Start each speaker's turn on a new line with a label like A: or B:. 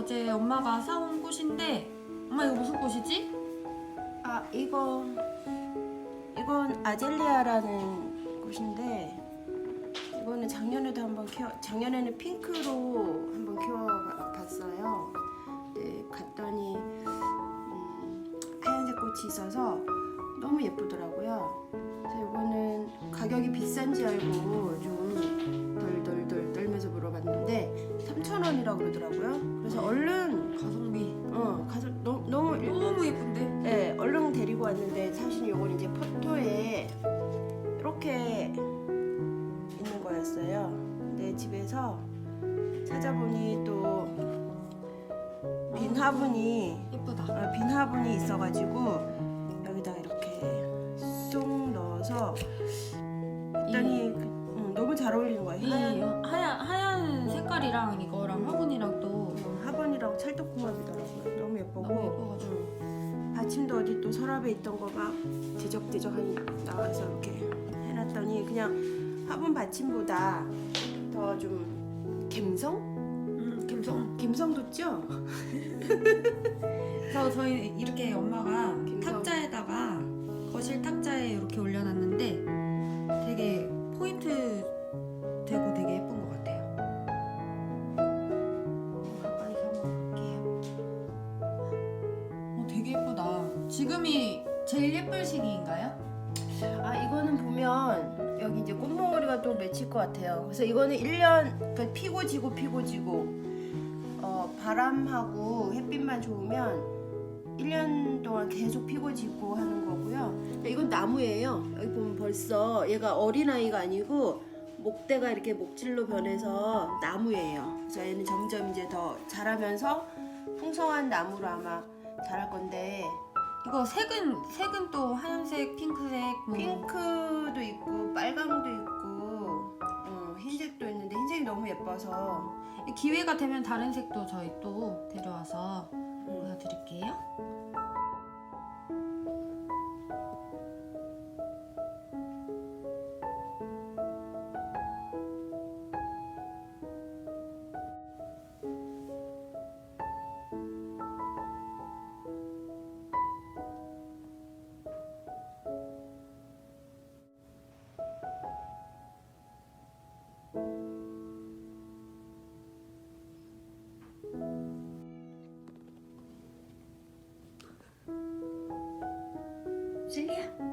A: 어제 엄마가 사온 꽃인데 엄마 이거 무슨 꽃이지?
B: 아 이거 이건 아젤리아라는 꽃인데 이거는 작년에도 한번 키워 작년에는 핑크로 한번 키워봤어요. 네 갔더니 음, 하얀색 꽃이 있어서 너무 예쁘더라고요. 그래서 이거는 가격이 비싼지 알고 좀 데리고 왔는데 사실 이건 이제 포토에 이렇게 있는 거였어요. 근데 집에서 찾아보니 또 빈 화분이
A: 예쁘다
B: 어, 빈 화분이 있어가지고 여기다 이렇게 쏙 넣어서 했더니 그- 음, 너무 잘 어울리는 거예요.
A: 이
B: 하얀
A: 하얀, 하얀 색깔이랑 이거랑 화분이랑 또
B: 음, 화분이라고 찰떡궁합이더라고요. 너무 예쁘고
A: 너무 예뻐
B: 받침도 어디 또 서랍에 있던 거 막 뒤적뒤적하니 나와서 이렇게 해놨더니 그냥 화분 받침보다 더 좀 갬성?
A: 음, 감성
B: 갬성 돋죠?
A: 그래서 저희 이렇게 엄마가
B: 감성.
A: 탁자에다가 거실 탁자에 이렇게 올려놨는데 지금이 제일 예쁠 시기인가요?
B: 아 이거는 보면 여기 이제 꽃몽오리가 또 맺힐 것 같아요. 그래서 이거는 1년 그러니까 피고 지고 피고 지고 어, 바람하고 햇빛만 좋으면 1년 동안 계속 피고 지고 하는 거고요. 그러니까 이건 나무예요. 여기 보면 벌써 얘가 어린아이가 아니고 목대가 이렇게 목질로 변해서 나무예요. 그래서 얘는 점점 이제 더 자라면서 풍성한 나무로 아마 자랄 건데
A: 이거 색은 색은 또 하얀색, 핑크색 뭐.
B: 핑크도 있고 빨강도 있고 어, 흰색도 있는데 흰색이 너무 예뻐서.
A: 기회가 되면 다른 색도 저희 또 데려와서 보여드릴게요. J'ai!